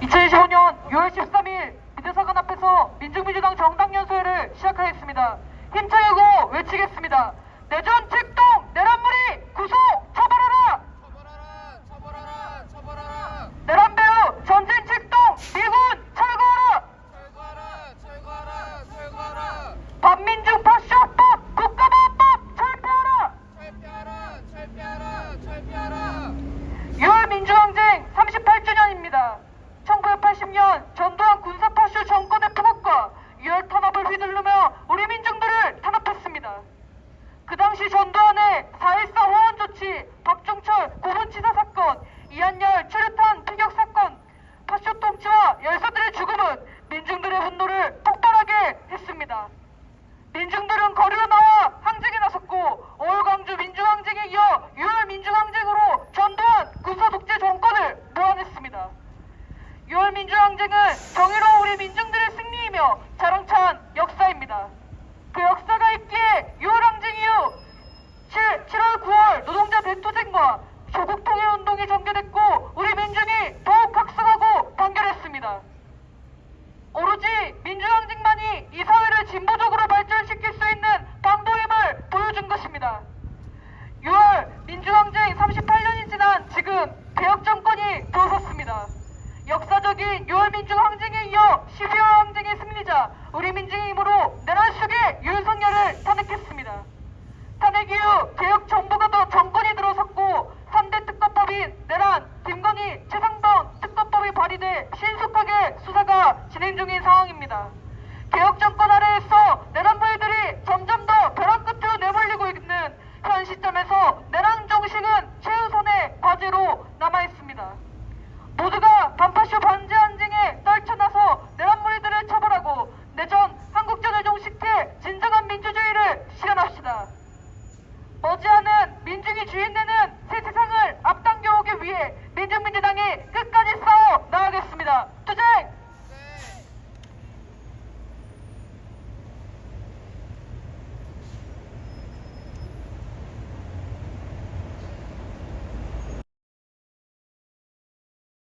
2025년 6월 13일 비대사관 앞에서 민중민주당 정당연수회를 시작하겠습니다. 힘차게 고 외치겠습니다. 내전 책동 내란무리 구속 처벌하라! 처벌하라! 처벌하라! 처벌하라! 내란배우 전쟁 책동 미군 철거하라! 철거하라! 철거하라! 철거하라! 반민중 파쇼법 국가보호법 철폐하라! 철폐하라! 철폐하라! 철폐하라! 6월 민주항쟁 38주년입니다. 1980년 전두환 군사파쇼 정권의 폭언과 6월 탄압을 휘둘르며 우리 민중들을 탄압했습니다. 그 당시 전두환의 4.14 호원 조치, 박종철 고문치사 사건, 이한열 최루탄 피격 사건, 파쇼 통치와 열사들의 죽음은 민중들의 분노를 폭발하게 했습니다. 민중들은 거리로 나와 항쟁에 나섰고 5월 광주 민주항쟁에 이어 6월 민주항쟁으로 전두환 군사독재 정권을 모함했습니다. 6월 민주항쟁은 정의로운 우리 민중들의 승리이며 자랑찬 역사입니다. 그 역사가 있기에 6월 항쟁 이후 7, 7월 9월 노동자 대투쟁과 조국 통일 운동이 전개됐고 우리 민중이 더욱 각성하고 단결했습니다. 오로지 민주항쟁만이 이 사회를 진보적으로 발전시킬 수 있는 방도임을 보여준 것입니다. 6월 민주항쟁 38년이 지난 지금 개혁 정권이 들어섰습니다. 역사적인 6월 민주항쟁에 이어 12월 항쟁의 승리자 우리 민중의 힘으로 내란 속에 윤석열을 탄핵했습니다. 탄핵 이후 개혁 정부가 더 정권이 들어섰고 3대 특검법인 내란, 김건희, 최상병 특검법이 발의돼 신속하게 수사가 진행 중인 상황입니다. 개혁 정권 아래에서 내란